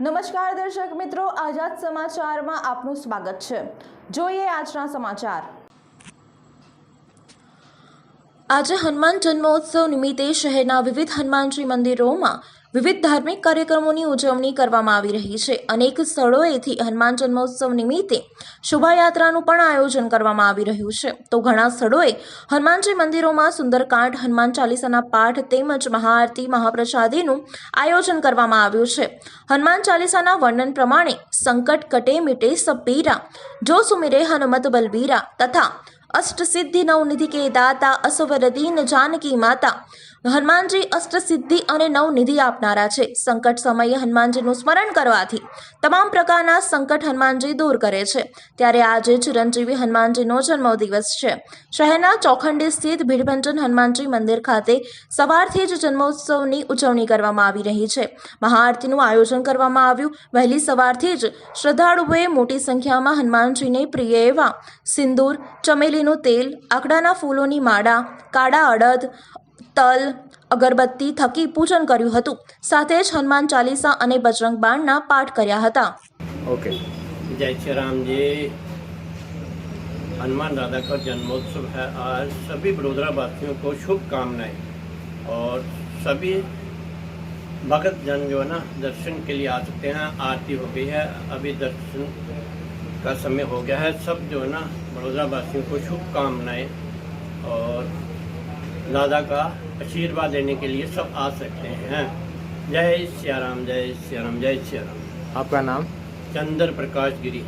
નમસ્કાર દર્શક મિત્રો, આઝાદ સમાચારમાં આપનું સ્વાગત છે. જોઈએ આજના સમાચાર. આજે હનુમાન જન્મોત્સવ નિમિત્તે શહેરના વિવિધ હનુમાનજી મંદિરોમાં વિવિધ ધાર્મિક કાર્યક્રમોની ઉજવણી કરવામાં આવી રહી છે. અનેક સ્થળોએથી હનુમાન જન્મોત્સવ નિમિત્તે શોભાયાત્રાનું પણ આયોજન કરવામાં આવી રહ્યું છે. તો ઘણા સ્થળોએ હનુમાનજી મંદિરોમાં સુંદરકાંઠ હનુમાન ચાલીસાના પાઠ તેમજ મહાઆરતી, મહાપ્રસાદીનું આયોજન કરવામાં આવ્યું છે. હનુમાન ચાલીસાના વર્ણન પ્રમાણે સંકટ કટે મિટે સપીરા પીરા, જો સુમિરે હનુમત બલબીરા તથા અષ્ટસિદ્ધિ નવનિધિ કે દાતા અસવરદીન જાનકી માતા હનુમાનજી અષ્ટસિદ્ધિ અને નવનિધિ આપનારા છે સંકટ સમયે હનુમાનજીનું સ્મરણ કરવાથી તમામ પ્રકારના સંકટ હનુમાનજી દૂર કરે છે। ત્યારે આજે ચિરંજીવી હનુમાનજીનો જન્મદિવસ છે। શહેરના ચોખંડી સ્થિત ભીડભંજન હનુમાનજી મંદિર ખાતે સવારથી જ જન્મોત્સવની ઉજવણી કરવામાં આવી રહી છે। મહાઆરતીનું આયોજન કરવામાં આવ્યું। વહેલી સવારથી જ શ્રદ્ધાળુઓએ મોટી સંખ્યામાં હનુમાનજીને પ્રિય એવા સિંદૂર ચમેલીનું તેલ આકડાના ફૂલોની માળા કાળા અડદ તલ અગરબત્તી થકી પૂજન કર્યું હતું સાથે જ હનુમાન ચાલીસા અને બજરંગ બાણના પાઠ કર્યા હતા ओके जय श्री राम जी हनुमान राधा का जन्मोत्सव है आज सभी बड़ोदरा वासियों को शुभकामनाएं और सभी भगत जन जो है ना दर्शन के लिए आ सकते हैं आरती हो गई है अभी दर्शन का समय हो गया है। सब जो है ना बड़ौदा वासियों को शुभकामनाएँ और दादा का आशीर्वाद लेने के लिए सब आ सकते हैं। जय सिया जय सिया जय सिया राम आपका नाम? चंद्र प्रकाश गिरी।